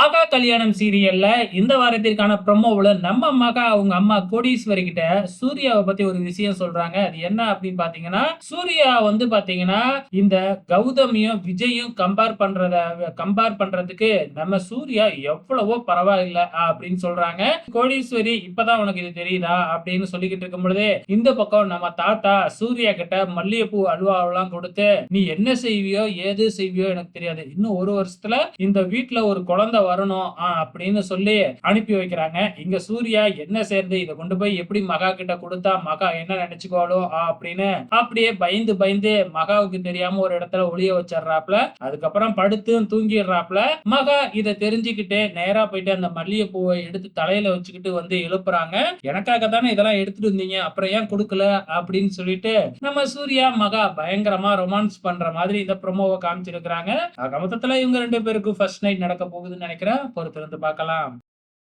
ஆகா கல்யாணம் சீரியல்ல இந்த வாரத்திற்கான ப்ரொமோவுல நம்ம மகா அவங்க அம்மா கோடீஸ்வரி கிட்ட சூர்யாவை பத்தி ஒரு விஷயம் சொல்றாங்க. அது என்ன அப்படின்னு பாத்தீங்கன்னா சூர்யா வந்து பாத்தீங்கன்னா இந்த கௌதமியும் விஜயும் கம்பேர் பண்றத கம்பேர் பண்றதுக்கு நம்ம சூர்யா எவ்வளவோ பரவாயில்ல அப்படின்னு சொல்றாங்க. கோடீஸ்வரி இப்பதான் உனக்கு இது தெரியுதா அப்படின்னு சொல்லிக்கிட்டு இருக்கும் பொழுது இந்த பக்கம் நம்ம தாத்தா சூர்யா கிட்ட மல்லிகைப்பூ அல்வாவெல்லாம் கொடுத்து நீ என்ன செய்வியோ ஏது செய்வியோ எனக்கு தெரியாது. இன்னும் ஒரு வருஷத்துல இந்த வீட்டுல ஒரு குழந்தை வரணும் அப்படின்னு சொல்லி அனுப்பி வைக்கிறாங்க. இங்க சூர்யா என்ன சேர்ந்து இதை கொண்டு போய் எப்படி மகா கிட்ட கொடுத்தா மகா என்ன நினைச்சுக்கோளோ அப்படின்னு அப்படியே பயந்து பயந்து மகாவுக்கு தெரியாம ஒரு இடத்துல ஒளிய வச்சிடறாப்ல அதுக்கப்புறம் படுத்து தூங்கிடுறாப்ல மகா இதை தெரிஞ்சுக்கிட்டு நேரா போயிட்டு அந்த மல்லிகை பூவை எடுத்து தலையில வச்சுக்கிட்டு வந்து எழுப்புறாங்க. எனக்காக தானே இதெல்லாம் எடுத்துட்டு வந்தீங்க அப்புறம் ஏன் கொடுக்கல அப்படின்னு சொல்லிட்டு நம்ம சூர்யா மகா பயங்கரமா ரொமான்ஸ் பண்ற மாதிரி இந்த ப்ரோமோவை காமிச்சிருக்கிறாங்க. மொத்தத்துல இவங்க ரெண்டு பேருக்கும் ஃபர்ஸ்ட் நைட் நடக்க போகுதுன்னு நினைக்கிறேன். பொறுத்திருந்து பார்க்கலாம்.